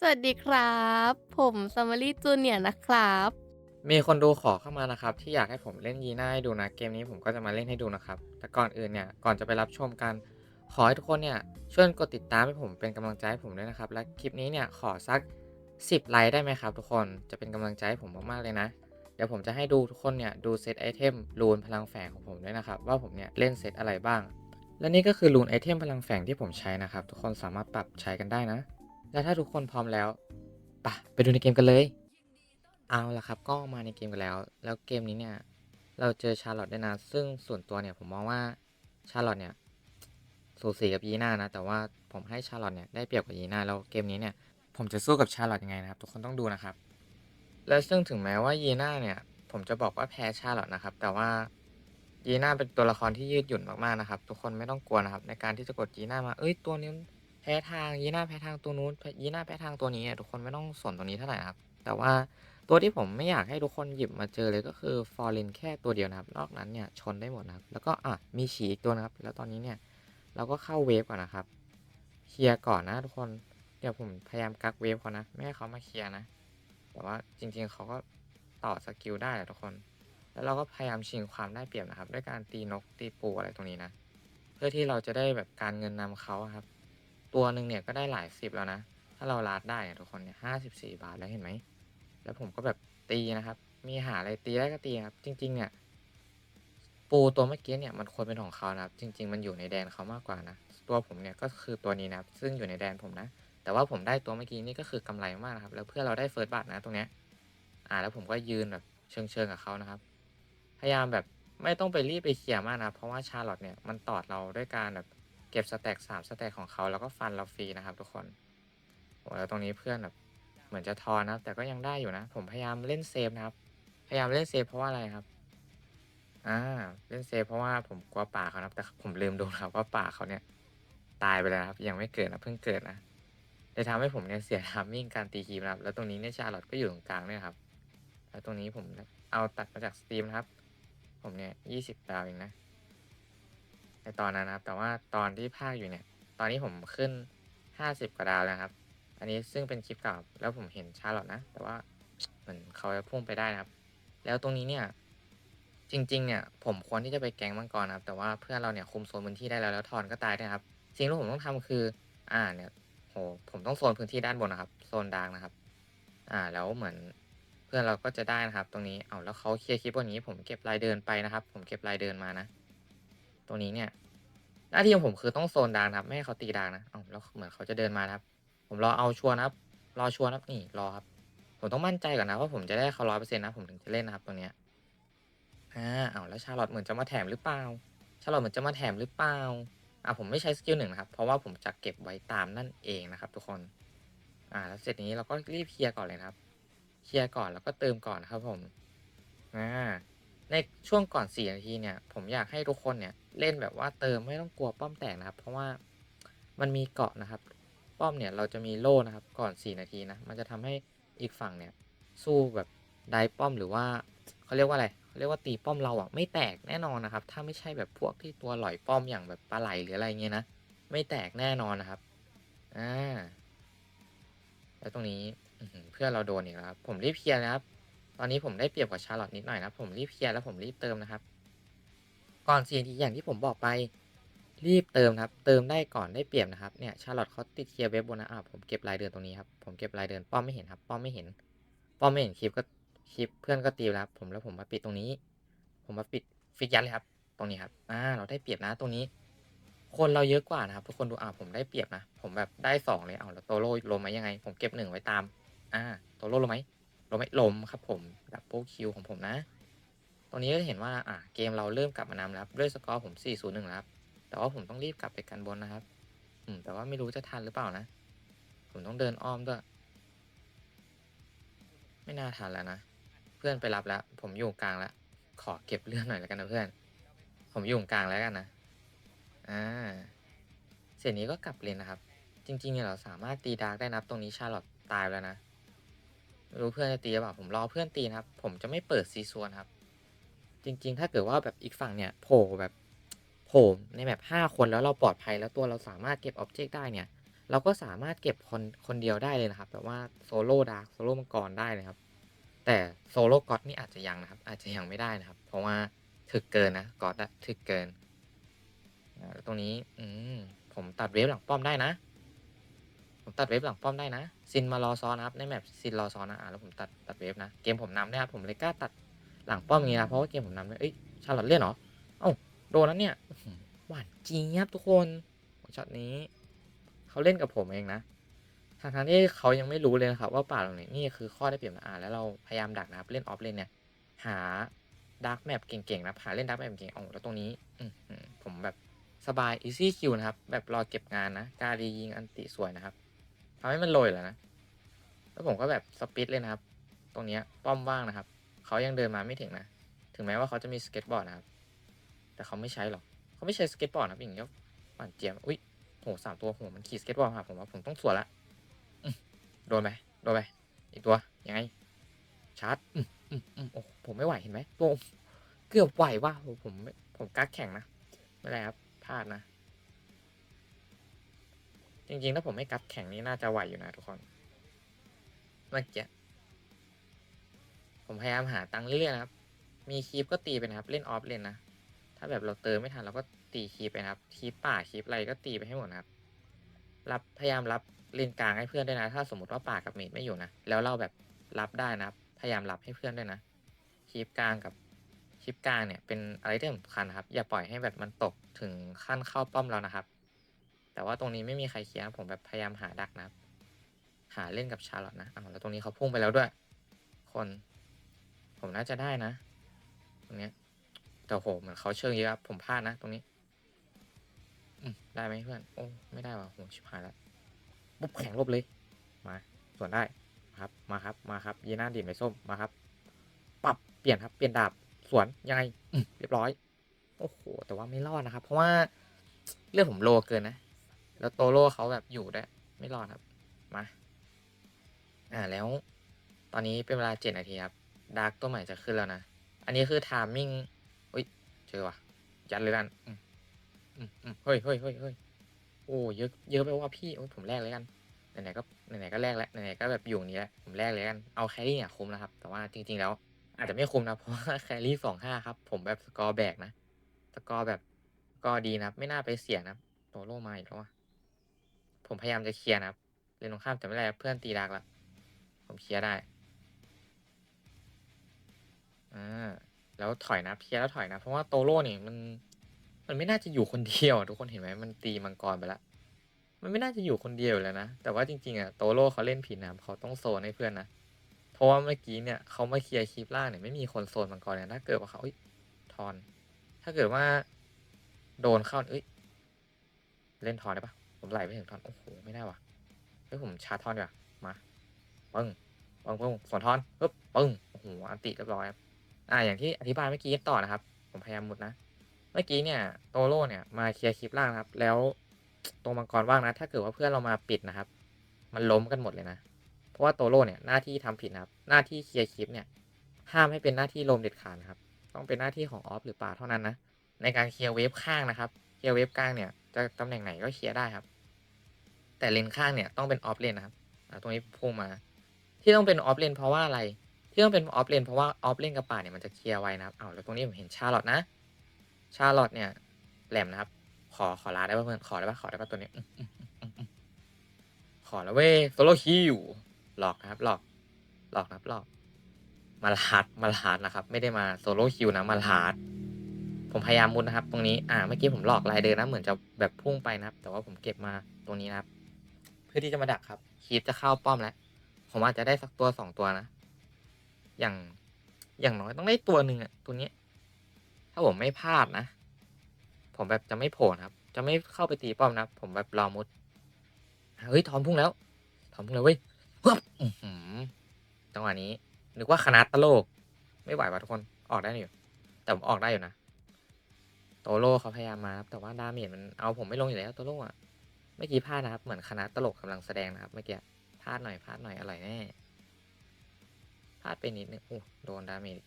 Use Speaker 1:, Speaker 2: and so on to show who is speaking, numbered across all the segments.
Speaker 1: สวัสดีครับ ผมซัม m รีจูเนียนะครับ
Speaker 2: มีคนดูขอเข้ามานะครับ ที่อยากให้ผมเล่นยีน่าให้ดูนะ เกมนี้ผมก็จะมาเล่นให้ดูนะครับ แต่ก่อนอื่นเนี่ย ก่อนจะไปรับชมกัน ขอให้ทุกคนเนี่ยช่วยกดติดตามให้ผมเป็นกำลังใจให้ผมด้วยนะครับ และคลิปนี้เนี่ยขอสัก 10 ไลค์ได้ไหมครับ ทุกคนจะเป็นกำลังใจให้ผมมากๆเลยนะ เดี๋ยวผมจะให้ดูทุกคนเนี่ยดูเซตไอเทมรูนพลังแฝงของผมด้วยนะครับว่าผมเนี่ยเล่นเซตอะไรบ้าง และนี่ก็คือรูนไอเทมพลังแฝงที่ผมใช้นะครับ ทุกคนสามารถปรับใช้กันได้นะ และถ้าทุกคนพร้อมแล้วปะไปดูในเกมกันเลย เอาละครับ ก็มาในเกมกันแล้ว แล้วเกมนี้เนี่ย เราเจอชาร์ลอตด้วยนะ ซึ่งส่วนตัวเนี่ยผมมองว่าชาร์ลอตเนี่ยสูสีกับยีน่านะ แต่ว่าผมให้ชาร์ลอตเนี่ยได้เปรียบกว่ายีน่าแล้วเกมนี้เนี่ย ผมจะสู้กับชาร์ลอตยังไงนะครับ ทุกคนต้องดูนะครับ และซึ่งถึงแม้ว่ายีน่าเนี่ย ผมจะบอกว่าแพ้ชาร์ลอตนะครับ แต่ว่ายีน่าเป็นตัวละครที่ยืดหยุ่นมากๆนะครับ ทุกคนไม่ต้องกลัวนะครับ ในการที่จะกดยีน่ามา เอ้ยตัวนี้ พ้ทางยีน่าแพ้ทางตัวนู้นยีน่าแพ้ทางตัวนี้ทุกคนไม่ต้องสนตรงนี้เท่าไหร่ครับแต่ว่าตัวที่ผมไม่อยากให้ทุกคนหยิบมาเจอเลยก็คือฟอร์เรนแค่ตัวเดียวนะครับ นอกนั้นเนี่ยชนได้หมดนะครับ แล้วก็อะมีฉีอีกตัวนะครับ แล้วตอนนี้เนี่ยเราก็เข้าเวฟก่อนนะครับเคลียร์ก่อนนะทุกคนเดี๋ยวผมพยายามกักเวฟเขานะไม่ให้เขามาเคลียร์นะ แต่ว่าจริงๆเขาก็ต่อสกิลได้แหละทุกคน แล้วเราก็พยายามชิงความได้เปรียบนะครับ ด้วยการตีนกตีปูอะไรตรงนี้นะ เพื่อที่เราจะได้แบบการเงินนำเขาครับ ตัวหนึ่งเนี่ยก็ได้หลายสิบแล้วนะ ถ้าเราลาดได้ทุกคนเนี่ยห้าสิบสี่บาทแล้วเห็นไหม แล้วผมก็แบบตีนะครับ มีหาอะไรตีได้ก็ตีครับ จริง ๆ เนี่ย ปูตัวเมื่อกี้เนี่ยมันควรเป็นของเขานะครับ จริง ๆ มันอยู่ในแดนเขามากกว่านะ ตัวผมเนี่ยก็คือตัวนี้นะครับ ซึ่งอยู่ในแดนผมนะ แต่ว่าผมได้ตัวเมื่อกี้นี่ก็คือกำไรมากนะครับ แล้วเพื่อเราได้เฟิร์สบัตนะตรงเนี้ย อ่า แล้วผมก็ยืนแบบเชิงๆกับเขานะครับ พยายามแบบไม่ต้องไปรีบไปเคลียร์มากนะ เพราะว่าชาร์ลอตเนี่ยมันตอดเราด้วยการแบบ ก็บสแต็กสามสแต็กของเขาแล้วก็ฟันเราฟรีนะครับทุกคนโอ้แล้วตรงนี้เพื่อนแบบเหมือนจะทอนนะครับ แต่ก็ยังได้อยู่นะ ผมพยายามเล่นเซฟนะครับ พยายามเล่นเซฟเพราะว่าอะไรครับ อ่า เล่นเซฟเพราะว่าผมกลัวป่าเขานะแต่ผมลืมดูนะครับว่าป่าเขาเนี่ย ตายไปแล้วครับ ยังไม่เกิดนะเพิ่งเกิดนะเลยทำให้ผมเนี่ยเสียทามมิ่งการตีคีมนะครับ แล้วตรงนี้เนี่ยชาร์ลอตก็อยู่ตรงกลางเนี่ยครับ แล้วตรงนี้ผมเอาตัดมาจากสตรีมนะครับ ผมเนี่ยยี่สิบดาวเองนะ ในตอนนั้นนะครับ แต่ว่าตอนที่ภาคอยู่เนี่ย ตอนนี้ผมขึ้นห้าสิบกว่าดาวแล้วครับ อันนี้ซึ่งเป็นคลิปเก่าแล้วผมเห็นชาร์ลอตนะ แต่ว่าเหมือนเขาจะพุ่งไปได้นะครับ แล้วตรงนี้เนี่ย จริง ๆ เนี่ย ผมควรที่จะไปแกงมังกรนะครับ แต่ว่าเพื่อนเราเนี่ยคุมโซนพื้นที่ได้แล้วแล้วทอนก็ตายด้วยนะครับ สิ่งที่ผมต้องทำคือ อ่าเนี่ยโหผมต้องโซนพื้นที่ด้านบนนะครับ โซนดางนะครับ อ่าแล้วเหมือนเพื่อนเราก็จะได้นะครับ ตรงนี้ เอาแล้วเขาเคลียร์คลิปวันนี้ ผมเก็บรายเดินไปนะครับ ผมเก็บรายเดินมานะ ตรงนี้เนี่ย หน้าที่ของผมคือต้องโซนดางนะครับ ไม่ให้เขาตีดางนะเอแล้วเหมือนเขาจะเดินมาครับ ผมรอเอาชัวร์นะครับ รอชัวร์นะครับนี่รอครับ ผมต้องมั่นใจก่อนนะว่าผมจะได้เขาร้อยเปอร์เซ็นต์นะผมถึงจะเล่นนะครับตรงเนี้ยอ่าเอาแล้วชาลอตเหมือนจะมาแถมหรือเปล่า ชาลอตเหมือนจะมาแถมหรือเปล่าอ่าผมไม่ใช้สกิลหนึ่งนะครับ เพราะว่าผมจะเก็บไว้ตามนั่นเองนะครับ ทุกคน อ่า แล้วเสร็จนี้เราก็รีบเคลียร์ก่อนเลยครับ เคลียร์ก่อนแล้วก็เติมก่อนครับผม อ่า ในช่วงก่อน4นาทีเนี่ย ผมอยากให้ทุกคนเนี่ยเล่นแบบว่าเติมไม่ต้องกลัวป้อมแตกนะครับ เพราะว่ามันมีเกาะนะครับ ป้อมเนี่ยเราจะมีโล่นะครับ ก่อน 4 นาทีนะ มันจะทำให้อีกฝั่งเนี่ย สู้แบบได้ป้อมหรือว่าเขาเรียกว่าอะไรเขาเรียกว่าตีป้อมเราอะไม่แตกแน่นอนนะครับ ถ้าไม่ใช่แบบพวกที่ตัวหลอยป้อมอย่างแบบปลาไหลหรืออะไรเงี้ยนะไม่แตกแน่นอนนะครับอ่าแล้วตรงนี้เพื่อนเราโดนอีกแล้วครับผมรีบเคลียร์นะครับ ตอนนี้ผมได้เปรียบกว่าชาร์ลอตนิดหน่อยนะผมรีบเคลียร์แล้วผมรีบเติมนะครับ ก่อน4นาทีอย่างที่ผมบอกไปรีบเติมครับ เติมได้ก่อนได้เปรียบนะครับเนี่ยชาร์ลอตเขาติดเคลียร์เว็บบนนะอ่าผมเก็บรายเดือนตรงนี้ครับผมเก็บรายเดือนป้อมไม่เห็นครับ ป้อมไม่เห็น ป้อมไม่เห็นคลิปก็คลิปเพื่อนก็ตีแล้วครับผมแล้วผมมาปิดตรงนี้ ผมมาปิดฟิกยัดเลยครับ ตรงนี้ครับอ่าเราได้เปรียบนะตรงนี้ คนเราเยอะกว่านะครับทุกคนดูอ่าผมได้เปรียบนะ ผมแบบได้สองเลยเอาแล้วโตโร่ลงไหมยังไง ผมเก็บหนึ่งไว้ตาม อ่า โตโร่ลงไหม ลงไหมล้มครับผมดับเบิลคิวของผมนะ ตรงนี้ก็จะเห็นว่าอ่าเกมเราเริ่มกลับมานำแล้วด้วยสกอร์ผม 4-0-1แล้วครับแต่ว่าผมต้องรีบกลับไปกันบนนะครับ อืม แต่ว่าไม่รู้จะทันหรือเปล่านะ ผมต้องเดินอ้อมด้วย ไม่น่าทันแล้วนะ เพื่อนไปรับแล้ว ผมอยู่กลางแล้ว ขอเก็บเลือดหน่อยแล้วกันนะเพื่อน ผมอยู่กลางแล้วกันนะ อ่า เสร็จนี้ก็กลับเลนนะครับ จริงๆเนี่ยเราสามารถตีดาร์กได้นะตรงนี้ชาลอตตายแล้วนะ ไม่รู้เพื่อนจะตีหรือเปล่าผมรอเพื่อนตีนะครับ ผมจะไม่เปิดซีซัวนะครับ จริง ๆ ถ้าเกิดว่าแบบอีกฝั่งเนี่ยโผล่แบบโผล่ในแบบห้าคนแล้วเราปลอดภัยแล้วตัวเราสามารถเก็บอ็อบเจกต์ได้เนี่ย เราก็สามารถเก็บคนคนเดียวได้เลยนะครับ แบบว่าโซโล่ดาร์กโซโล่มังกรได้นะครับ แต่โซโล่ก็อดนี่อาจจะยังนะครับ อาจจะยังไม่ได้นะครับ เพราะว่าถึกเกินนะก็อดอะถึกเกินตรงนี้ อืมผมตัดเวฟหลังป้อมได้นะ ผมตัดเวฟหลังป้อมได้นะ ซินมารอซ้อนนะครับในแมปซินรอซ้อนนะอ่าแล้วผมตัดตัดเวฟนะ เกมผมนำนะครับผมเลยกล้าตัดหลังป้อมอย่างนี้นะเพราะว่าเกมผมนำด้วยเอ้ยชาร์ลอตเล่นเหรอเอ้าโดนนั้นเนี่ยหวานเจี๊ยบทุกคนช็อตนี้เขาเล่นกับผมเองนะทางทางที่เขายังไม่รู้เลยนะครับว่าป่าตรงนี้นี่คือข้อได้เปรียบนะอ่าแล้วเราพยายามดักนะครับเล่นออฟเลนเนี่ย หาดาร์กแมปเก่งๆนะหาเล่นดาร์กแมปเก่งๆอ๋อแล้วตรงนี้อืผมแบบสบาย easy kill นะครับ แบบรอเก็บงานนะ การดียิงอันติสวยนะครับ ทำให้มันโรยแล้วนะ แล้วผมก็แบบสปิดเลยนะครับ ตรงเนี้ยป้อมว่างนะครับ เขายังเดินมาไม่ถึงนะ ถึงแม้ว่าเขาจะมีสเก็ตบอร์ดนะครับ แต่เขาไม่ใช้หรอก เขาไม่ใช้สเก็ตบอร์ดนะอย่างเงี้ยหวานเจี๊ยบ อุ้ยโหสามตัวโหมันขี่สเก็ตบอร์ดมาหาผมว่าผมต้องสวนละโดนไหมโดนไหมอีกตัว ยังไง ชาร์จอืมอืมอืมโอ้ผมไม่ไหวเห็นไหมตัวเกือบไหวว่ะโอ้ผมผมกักแข่งนะ ไม่ได้ครับพลาดนะ จริงๆ ถ้าผมไม่กัดแข่งนี่น่าจะไหวอยู่นะทุกคน เมื่อกี้ ผมพยายามหาตังเรื่อยๆนะครับ มีคีปก็ตีไปนะครับ เล่นออฟเล่นนะ ถ้าแบบเราเติมไม่ทันเราก็ตีคีปไปนะครับ คีปป่าคีปอะไรก็ตีไปให้หมดนะครับ รับพยายามรับเลนกลางให้เพื่อนด้วยนะ ถ้าสมมติว่าป่ากับเมดไม่อยู่นะ แล้วเราแบบรับได้นะครับ พยายามรับให้เพื่อนด้วยนะ คีปกลางกับคีปกลางเนี่ยเป็นอะไรที่สำคัญครับ อย่าปล่อยให้แบบมันตกถึงขั้นเข้าป้อมเรานะครับ แต่ว่าตรงนี้ไม่มีใครเคลียร์นผมแบบพยายามหาดักนะหาเล่นกับชาร์ลอตนะอ้าแล้วตรงนี้เขาพุ่งไปแล้วด้วย คน ผมน่าจะได้นะ ตรงเนี้ยแต่โหเหมือนเขาเชิงเยอะครับผมพลาดนะ ตรงนี้อืได้ไหมเพื่อน โอ้ ไม่ได้ว่ะโหชิบหายแล้วปุ๊บแข็งลบเลย มา ส่วนได้ ครับ มาครับ มาครับ ยีน่าดีดใบส้ม มาครับ ปรับเปลี่ยนครับ เปลี่ยนดาบ สวน ยังไงเรียบร้อย โอ้โห แต่ว่าไม่รอดนะครับ เพราะว่าเลือดผมโลเกินนะ แล้วโตโร่เขาแบบอยู่ด้วยไม่รอดครับ มา อ่าแล้ว ตอนนี้เป็นเวลาเจ็ดนาทีครับดาร์กตัวใหม่จะขึ้นแล้วนะ อันนี้คือทามมิ่งอุ้ยเจอว่ะยัดเลยกันอืมอืมอืมเฮ้ยเฮ้ยเฮ้ยเฮ้ยโอ้เยอะเยอะไปว่าพี่โอ้ยผมแลกเลยกันไหนๆก็ไหนๆก็แลกแล้วไหนๆก็แบบอยู่อย่างนี้แล้วผมแลกเลยกันเอาแครี่เนี่ยคุ้มนะครับ แต่ว่าจริง ๆ แล้ว อาจจะไม่คุ้มนะเพราะว่าแครี่สองห้าครับ ผมแบบสกอร์แบกนะสกอร์แบบสกอร์ดีนะครับ ไม่น่าไปเสี่ยงนะโตโร่มาอีกแล้วว่ะ ผมพยายามจะเคลียร์นะครับเลนตรงข้ามแต่ไม่ได้เพื่อนตีดักละผมเคลียร์ได้อ่าแล้วถอยนะเคลียร์แล้วถอยนะ เพราะว่าโตโร่เนี่ยมันมันไม่น่าจะอยู่คนเดียว ทุกคนเห็นไหมมันตีมังกรไปล้วมันไม่น่าจะอยู่คนเดียวแล้วนะแต่ว่าจริงๆอะโตโร่เขาเล่นผิดนะเขาต้องโซนให้เพื่อนนะเพราะว่าเมื่อกี้เนี่ยเขามาเคลียร์คลิปล่างเนี่ยไม่มีคนโซนมังกรเนี่ยถ้าเกิดว่าเขาอทอน ถ้าเกิดว่า โดนเข้าเอ้ยเล่นทอนได้ปะ ผมไหลไปถึงทอน โอ้โห ไม่ได้ว่ะเฮ้ยผมชาร์จทอนดีกว่ามาปึ้งปึ้งปึ้งสวนทอนปึ๊บปึ้งโอ้โหอันติเรียบร้อยครับอ่าอย่างที่อธิบายเมื่อกี้ต่อนะครับ ผมพยายามมุดนะ เมื่อกี้เนี่ยโตโร่เนี่ยมาเคลียร์คลิปล่างครับ แล้วตรงมังกรว่างนะ ถ้าเกิดว่าเพื่อนเรามาปิดนะครับ มันล้มกันหมดเลยนะ เพราะว่าโตโร่เนี่ยหน้าที่ทำผิดนะครับ หน้าที่เคลียร์คลิปเนี่ยห้ามให้เป็นหน้าที่ลมเด็ดขาดนะครับ ต้องเป็นหน้าที่ของออฟหรือป่าเท่านั้นนะ ในการเคลียร์เวฟข้างนะครับ เคลียร์เวฟกลางเนี่ยจะตำแหน่งไหนก็เคลียร์ได้ครับ แต่เลนข้างเนี่ยต้องเป็นออฟเลนนะครับตรงนี้พุ่งมา ที่ต้องเป็นออฟเลนเพราะว่าอะไร ที่ต้องเป็นออฟเลนเพราะว่าออฟเลนกับป่าเนี่ยมันจะเคลียร์ไว้นะครับเอาแล้วตรงนี้ผมเห็นชาร์ลอตนะ ชาร์ลอตเนี่ยแหลมนะครับ ขอขอลาได้ป่ะเพื่อนขอได้ป่ะขอได้ป่ะตัวนี้ ขอแล้วเว้ยโซโลคิวหลอกนะครับหลอกหลอกนะครับหลอก มาลาดมาลาดนะครับ ไม่ได้มาโซโลคิวนะมาลาดผมพยายามมุดนะครับ ตรงนี้ อ่า เมื่อกี้ผมหลอกลายเดินนะ เหมือนจะแบบพุ่งไปนะครับ แต่ว่าผมเก็บมาตรงนี้นะครับ พื่อที่จะมาดักครับคีปจะเข้าป้อมแล้ว ผมอาจจะได้สักตัวสองตัวนะ อย่างอย่างน้อยต้องได้ตัวหนึ่งอะตัวนี้ ถ้าผมไม่พลาดนะ ผมแบบจะไม่โผล่ครับ จะไม่เข้าไปตีป้อมนะ ผมแบบรอมุด เฮ้ยทอมพุ่งแล้วทอมพุ่งแล้วเว้ยฮึบอื้อหือจังหวะนี้ นึกว่าคณะตะโลก ไม่ไหวว่ะทุกคนออกได้อยู่ แต่ผมออกได้อยู่นะ โตโร่เขาพยายามมาครับแต่ว่าดาเมจมันเอาผมไม่ลงอยู่แล้วโตโร่อะ เมื่อกี้พลาดนะครับ เหมือนคณะตลกกำลังแสดงนะครับ เมื่อกี้พลาดหน่อยพลาดหน่อยอร่อยแน่พลาดไปนิดนึงโอ้โดนดาเมจ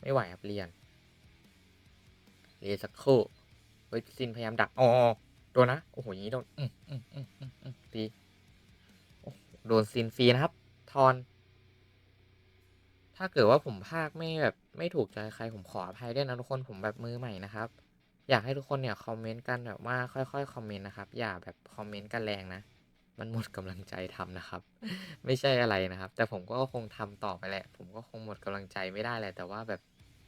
Speaker 2: ไม่ไหวครับเรียนเรียนสักครู่เฮ้ยซินพยายามดักอ๋อโดนนะโอ้โหอย่างนี้โดนอืมอืมอืมอืมอืมตีโอ้โหโดนซีนฟรีนะครับทอน ถ้าเกิดว่าผมพากไม่แบบไม่ถูกใจใครผมขออภัยด้วยนะทุกคนผมแบบมือใหม่นะครับ อยากให้ทุกคนเนี่ยคอมเมนต์กันแบบว่าค่อยๆคอมเมนต์นะครับ อย่าแบบคอมเมนต์กันแรงนะ มันหมดกำลังใจทำนะครับ ไม่ใช่อะไรนะครับ แต่ผมก็คงทำต่อไปแหละ ผมก็คงหมดกำลังใจไม่ได้แหละแต่ว่าแบบ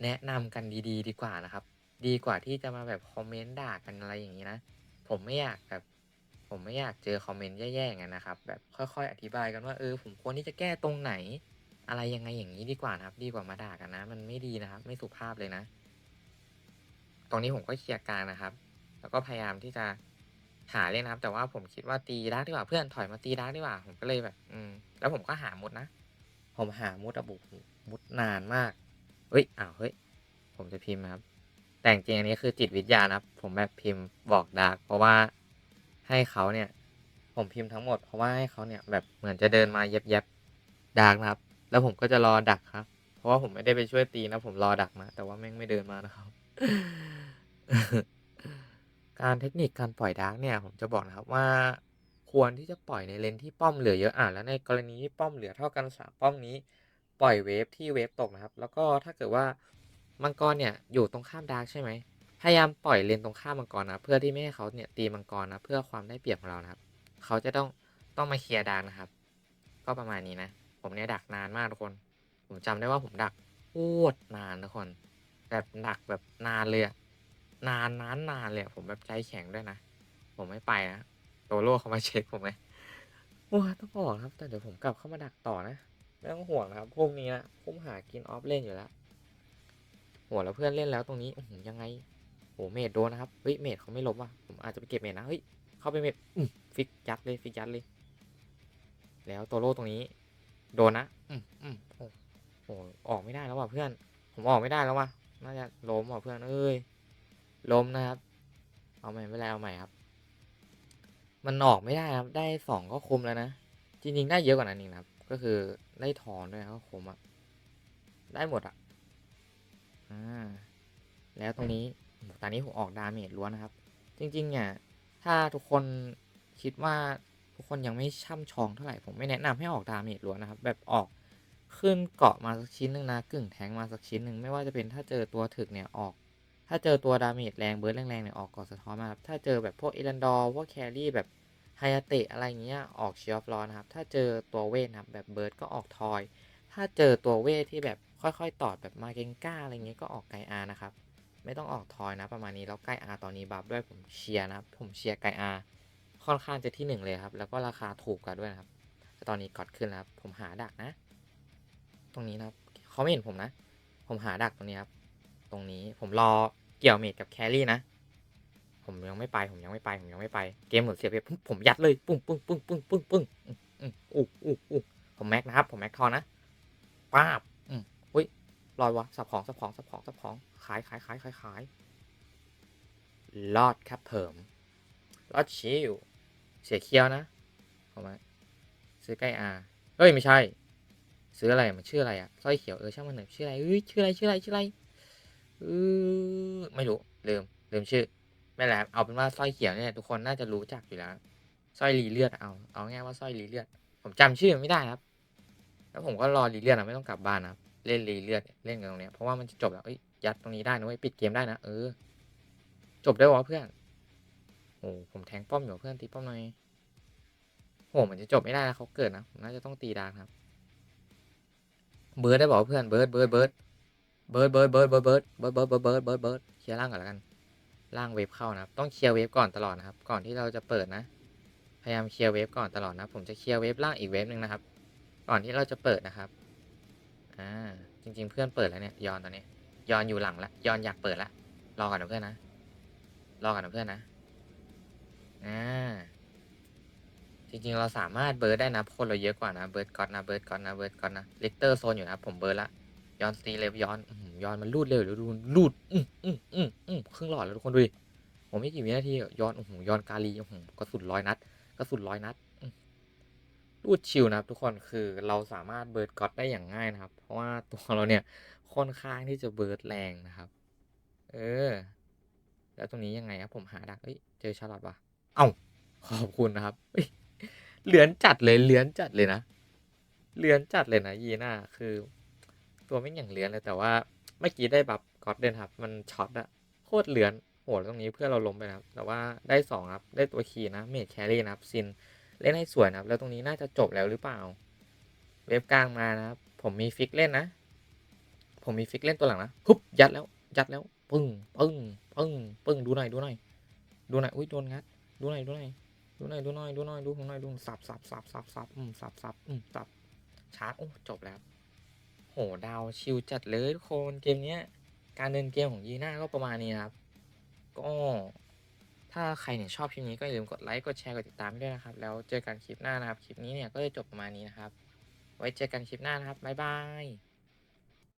Speaker 2: แนะนำกันดีๆดีกว่านะครับ ดีกว่าที่จะมาแบบคอมเมนต์ด่ากันอะไรอย่างนี้นะ ผมไม่อยากแบบผมไม่อยากเจอคอมเมนต์แย่ๆอย่างนั้นนะครับ แบบค่อยๆ อธิบายกันว่าเออผมควรที่จะแก้ตรงไหน อะไรยังไงอย่างนี้ดีกว่านะครับ ดีกว่ามาด่ากันนะ มันไม่ดีนะครับ ไม่สุภาพเลยนะ ตรงนี้ผมก็เคลียร์กลารนะครับ แล้วก็พยายามที่จะหาเล่นนะครับ แต่ว่าผมคิดว่าตีดาร์กดีกว่าเพื่อนถอยมาตีดาร์กดีกว่า ผมก็เลยแบบ อืม แล้วผมก็หามุดนะ ผมหามุดอะบุมุดนานมาก เฮ้ย อ้าว เฮ้ย ผมจะพิมพ์นะครับ แต่จริงๆอันนี้คือจิตวิทยานะครับ ผมแบบพิมพ์บอกดาร์กเพราะว่าให้เขาเนี่ย ผมพิมพ์ทั้งหมดเพราะว่าให้เขาเนี่ยแบบเหมือนจะเดินมาเย็บเย็บๆดาร์กนะครับ แล้วผมก็จะรอดักครับ เพราะว่าผมไม่ได้ไปช่วยตีนะ ผมรอดักนะแต่ว่าแม่งไม่เดินมานะครับ การเทคนิคการปล่อยดาร์กเนี่ย ผมจะบอกนะครับว่าควรที่จะปล่อยในเลนที่ป้อมเหลือเยอะอะแล้วในกรณีที่ป้อมเหลือเท่ากันสามป้อมนี้ปล่อยเวฟที่เวฟตกนะครับ แล้วก็ถ้าเกิดว่ามังกรเนี่ยอยู่ตรงข้ามดาร์กใช่ไหมพยายามปล่อยเลนตรงข้ามมังกรนะเพื่อที่ไม่ให้เขาเนี่ยตีมังกรนะเพื่อความได้เปรียบของเรานะครับ เขาจะต้องต้องมาเคลียร์ดาร์กนะครับ ก็ประมาณนี้นะ ผมเนี่ยดักนานมากทุกคน ผมจำได้ว่าผมดักโคตรนานทุกคน แบบดักแบบนานเลยอะ นานนานนานเลยอะผมแบบใจแข็งด้วยนะ ผมไม่ไปนะโตโร่เขามาเช็คผมไงว้าต้องบอกครับ แต่เดี๋ยวผมกลับเข้ามาดักต่อนะ ไม่ต้องห่วงนะครับพวกนี้นะผมหากินออฟเล่นอยู่แล้วหัวแล้วเพื่อนเล่นแล้วตรงนี้อื้อหือยังไงโหเมดโดนนะครับเฮ้ยเมดเขาไม่ลบว่ะผมอาจจะไปเก็บเมดนะเฮ้ยเข้าไปเมดอืมฟิกยัดเลยฟิกยัดเลย แล้วโตโร่ตรงนี้ โดนนะอืมอืมโอ้โหออกไม่ได้แล้วว่ะเพื่อน ผมออกไม่ได้แล้วว่ะน่าจะล้มว่ะเพื่อนเอ้ย ล้มนะครับ เอาใหม่ไม่เป็นไรเอาใหม่ครับ มันออกไม่ได้ครับ ได้สองก็คุมแล้วนะ จริงๆได้เยอะกว่านั้นอีกนะครับ ก็คือได้ถอนด้วยก็คุมอะได้หมดอะอ่า แล้วตรงนี้ตอนนี้ผมออกดาเมจล้วนนะครับ จริงๆเนี่ย ถ้าทุกคนคิดว่าทุกคนยังไม่ช่ำชองเท่าไหร่ ผมไม่แนะนำให้ออกดาเมจล้วนนะครับ แบบออกขึ้นเกาะมาสักชิ้นหนึ่งนะกึ่งแทงมาสักชิ้นหนึ่งไม่ว่าจะเป็นถ้าเจอตัวถึกเนี่ยออก ถ้าเจอตัวดาเมจแรงเบิร์ดแรงๆเนี่ยออกเกาะสะท้อนมาครับ ถ้าเจอแบบพวกเอรันดอร์พวกแครี่แบบไฮยาเตะอะไรเงี้ยออกเชียร์ฟลอนะครับ ถ้าเจอตัวเวทนะครับแบบเบิร์ดก็ออกทอย ถ้าเจอตัวเวทที่แบบค่อยๆ ตอดแบบมาเกงก้าอะไรเงี้ยก็ออกไกอานะครับ ไม่ต้องออกทอยนะประมาณนี้แล้วไกอาตอนนี้บัฟด้วยผมเชียร์นะครับผมเชียร์ไกอาค่อนข้างจะที่หนึ่งเลยครับ แล้วก็ราคาถูกกว่าด้วยนะครับแต่ตอนนี้กดขึ้นแล้วผมหาดักนะ ตรงนี้นะครับเขาไม่เห็นผมนะ ผมหาดักตรงนี้ครับ ตรงนี้ ผมรอเกี่ยวเมดกับแครี่นะ ผมยังไม่ไป ผมยังไม่ไป ผมยังไม่ไป เกมหมเสียไปผมยัดเลย ปุ้งปุ้งปุ้งปุ้งปุ้งปุ้งอืมอืมอู้อู้อู้ผมแม็กนะครับ ผมแม็กทอนะป้าบอืมอุ้ยลอยวะสับของสับของสับของสับของ ขายขายขายขายขายรอดครับเผิมรอดชิวเสียเคียวนะเอามาซื้อใกล้อาเฮ้ย ไม่ใช่ ซื้ออะไรมันชื่ออะไรอะสร้อยเขียวเออช่างมันหนึ่งชื่ออะไรเอ้ยชื่ออะไรชื่ออะไรชื่ออะไร ไม่รู้ลืมลืมชื่อ ไม่แหละเอาเป็นว่าสร้อยเขียวเนี่ยทุกคนน่าจะรู้จักอยู่แล้วสร้อยรีเลือดเอาเอาง่ายว่าสร้อยรีเลือด ผมจำชื่อไม่ได้ครับ แล้วผมก็รอรีเลือดนะไม่ต้องกลับบ้านนะครับเล่นรีเลือดเล่นกันตรงเนี้ยเพราะว่ามันจะจบแล้วเอ้ยยัดตรงนี้ได้นะเว้ยปิดเกมได้นะเออ จบได้วะเพื่อนโอ้ผมแทงป้อมอยู่เพื่อนตีป้อมหน่อยโหมันจะจบไม่ได้นะเขาเกิดนะผมน่าจะต้องตีดาครับ เบิร์ดได้บอกเพื่อนเบิร์ดเบิร์ดเบิร์ด เบิร์ดเบิร์ดเบิร์ดเบิร์ดเบิร์ดเบิร์ดเบิร์ดเบิร์ดเบิร์ดเบิร์ดเบิร์ดเคลียร์ล่างก่อนแล้วกัน ล่างเวฟเข้านะครับ ต้องเคลียร์เวฟก่อนตลอดนะครับ ก่อนที่เราจะเปิดนะ พยายามเคลียร์เวฟก่อนตลอดนะ ผมจะเคลียร์เวฟล่างอีกเวฟหนึ่งนะครับ ก่อนที่เราจะเปิดนะครับ อ่า จริง ๆ เพื่อนเปิดแล้วเนี่ยยอนตอนนี้ยอนอยู่หลังละยอนอยากเปิดละ รอก่อนนะเพื่อนนะ รอก่อนนะเพื่อนนะ อ่า จริงๆ เราสามารถเบิร์ดได้นะ คนเราเยอะกว่านะ เบิร์ดก่อนนะ เบิร์ดก่อนนะ เบิร์ดก่อนนะลกเตอร์โซนอยู่นะ ผมเบิร์ดละ ย้อนตีเลฟยอนอื้อนมันรูดเร็วหรือรูดรูดอืมอืมอืมอืมครึ่งหลอดแล้วทุกคนดูดิผมไม่กี่วินาทีย้อนโอ้โหย้อนกาลีโอ้โหกระสุนร้อยนัดกระสุนร้อยนัดรูดชิวนะครับ ทุกคนคือเราสามารถเบิร์ดก๊อตได้อย่างง่ายนะครับ เพราะว่าตัวเราเนี่ยค่อนข้างที่จะเบิร์ดแรงนะครับ เออ แล้วตรงนี้ยังไงครับผมหาดักเอ้ยเจอชาร์ลอตว่ะเอ้าขอบคุณนะครับเฮ้เหลือนจัดเลยเหลือนจัดเลยนะเหลือนจัดเลยนะยีน่าคือ ตัวไม่งอย่างเหลือนเลยแต่ว่าเมื่อกี้ได้บัฟก็อดเดนครับ มันช็อตอะโคตรเหลือนโหตรงนี้เพื่อเราล้มไปนะครับ แต่ว่าได้สองครับ ได้ตัวคีย์นะ เมดแครี่นะครับ ซิน เล่นให้สวยนะครับ แล้วตรงนี้น่าจะจบแล้วหรือเปล่า เว็บกลางมานะครับ ผมมีฟิกเล่นนะ ผมมีฟิกเล่นตัวหลังนะฮึบยัดแล้ว ยัดแล้ว ปึ้ง ปึ้ง ปึ้ง ปึ้ง ดูหน่อย ดูหน่อย ดูหน่อย อุ้ยโดนงัด ดูหน่อย ดูหน่อย ดูหน่อย ดูหน่อย ดูหน่อย ดูหน่อย ดูสับสับสับสับสับอืมสับสับอืมสับชาร์จโอ้จบแล้ว โหดาวชิลจัดเลยทุกคนเกมเนี้ย การเดินเกมของยีน่าก็ประมาณนี้ครับ ก็ถ้าใครเนี่ยชอบคลิปนี้ก็อย่าลืมกดไลค์กดแชร์กดติดตามด้วยนะครับ แล้วเจอกันคลิปหน้านะครับ คลิปนี้เนี่ยก็จะจบประมาณนี้นะครับ ไว้เจอกันคลิปหน้านะครับบ๊ายบาย